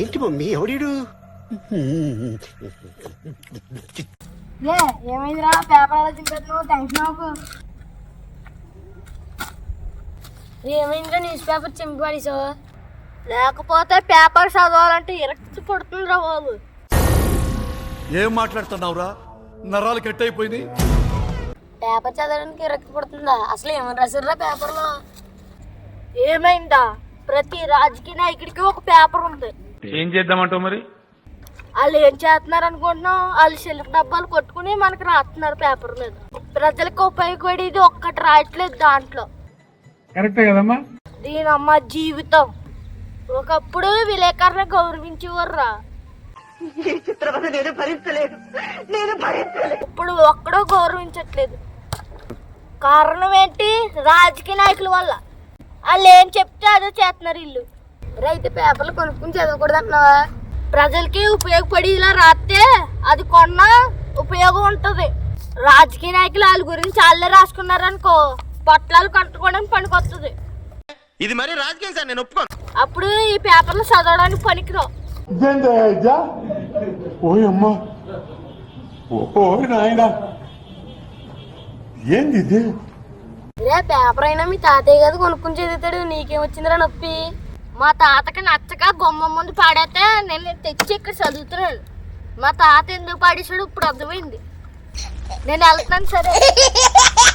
ఏంటి మమ్మీ ఎవడీడు ఏ ఏమైందిరా? పేపర్ అలా చింపేస్తున్నావు? టెన్షన్ అవ్వకు ఏమైందిరా? న్యూస్ పేపర్ చింపి పడేసావు? లేకపోతే పేపర్ చదవాలంటే ఇరక్తి పడుతుందిరా బాబు. ఏం మాట్లాడుతున్నావురా? నరాలు కట్ అయిపోయినాయి పేపర్ చదవడానికి ఇరక్తి పడుతుందా? అసలు ఏమని రాశారురా పేపర్లో? ఏమైందా? ప్రతి రాజకీయ నాయకుడికి ఒక పేపర్ ఉంది. ఏం చేద్దామంటావు మరి? వాళ్ళు ఏం చేస్తున్నారు అనుకుంటున్నాం వాళ్ళు సిల్క్ డబ్బాలు కొట్టుకుని మనకి రాస్తున్నారు పేపర్ మీద. ప్రజలకు ఉపయోగపడేది ఒక్కటి రాయట్లేదు దాంట్లో. కరెక్టే కదమ్మా. దీని అమ్మ జీవితం. ఒకప్పుడు విలేకరులు గౌరవించేవారురా. ఇప్పుడు ఒక్కడో గౌరవించట్లేదు. కారణం ఏంటి? రాజకీయ నాయకుల వల్ల. వాళ్ళు ఏం చెప్తే అదే చేస్తున్నారు వీళ్ళు. రైతు పేపర్లు కొనుక్కుని చదవకూడదు అంటున్నావా? ప్రజలకి ఉపయోగపడేలా రాస్తే అది కొన్న ఉపయోగం ఉంటుంది. రాజకీయ నాయకులు వాళ్ళ గురించి వాళ్ళే రాసుకున్నారనుకో పొట్లాలు కట్టుకోవడానికి పనికొస్తుంది ఇది మరి రాజకీయం సార్ నేను ఒప్పుకోను. అప్పుడు ఈ పేపర్లు చదవడానికి పనికిరావు. ఇదేంటయ్యా ఓయ్ అమ్మా. ఓ నాయనా. ఏంది రే పేపర్ అయినా మీ తాతయ్య కదా కొనుక్కుని చదువుతాడు నీకేం వచ్చిందిరా నొప్పి? మా తాతకి నచ్చక గుమ్మం ముందు పాడేస్తే నేను తెచ్చి ఇక్కడ చదువుతున్నాను. మా తాత ఎందుకు పాడేశాడు ఇప్పుడు అర్థమైంది. నేను వెళ్తున్నాను సరే.